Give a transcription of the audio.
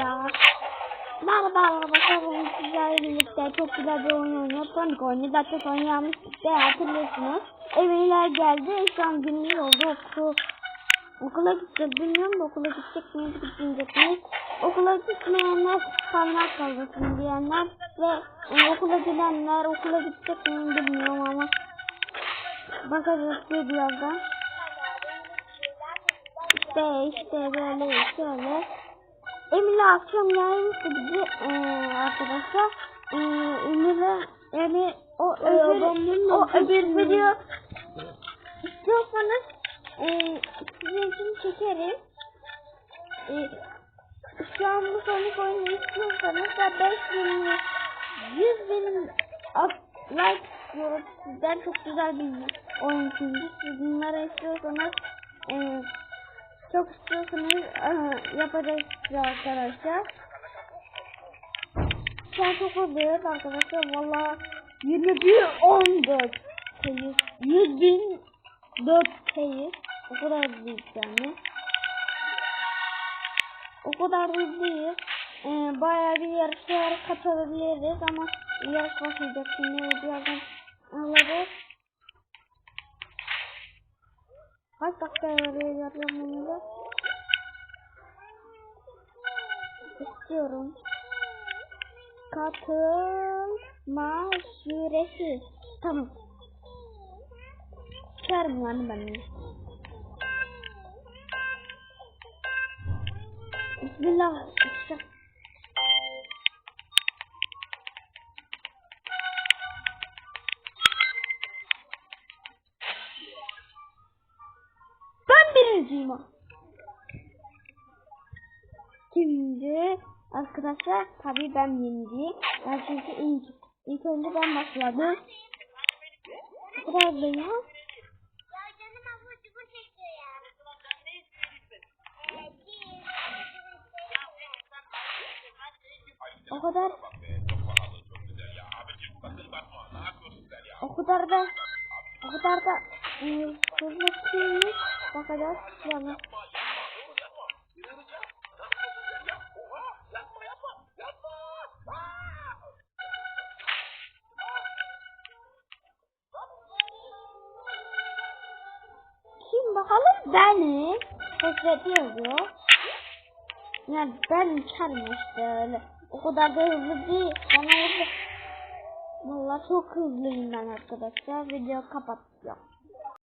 ya. Merhaba arkadaşlar bugün sizlerle birlikte çok güzel bir oyun oynuyoruz. Sonic oyunu. Zaten Sonic yapmıştık da hatırlıyorsunuz. Emirler geldi. Şu an günlük oldu. Okul, okula gideceğiz. Bilmiyorum da okula gidecek miyiz gitmeyecek miyiz? Okula gitmeyenler kaynak kalmasın diyenler ve okula gidenler okula gidecek miyim bilmiyorum ama bakacağız diye birazdan. İşte işte böyle şöyle. Emir'le akşam yayınmıştı bizi eee arkadaşlar. Eee Emir'le yani o öbür, o öbür video istiyorsanız eee sizin için çekerim. Eee şu an bu Sonic oyunu istiyorsanız da 5000 100 bin like istiyoruz sizden çok güzel bir oyun çünkü siz bunları istiyorsanız eee çok istiyorsanız eee, yapacağız size arkadaşlar. Şu an çok hızlıyız arkadaşlar. Valla 21 14 sayı 100 bin 4 sayı o kadar hızlıyız yani. O kadar hızlıyız. Ee, bayağı bir yarışlara katılabiliriz ama yarış başlayacak şimdi birazdan alırız. Kaç dakika yarayacağım bunu da? İstiyorum. Katılma süresi. Tamam. Çıkarım lan ben. Bismillah. Ben birinciyim. Şimdi arkadaşlar tabii ben birinciyim. Ben çünkü ilk, ilk önce ben başladım. Bu kadar da ya. O kadar o kadar da o kadar da hızlı. Bakacağız yani. Kim bakalım beni keşfeti yazıyor. Yani ben uçarım işte öyle. O kadar da hızlı değil. Bana hızlı. Valla çok hızlıyım ben arkadaşlar. Video kapatıyorum.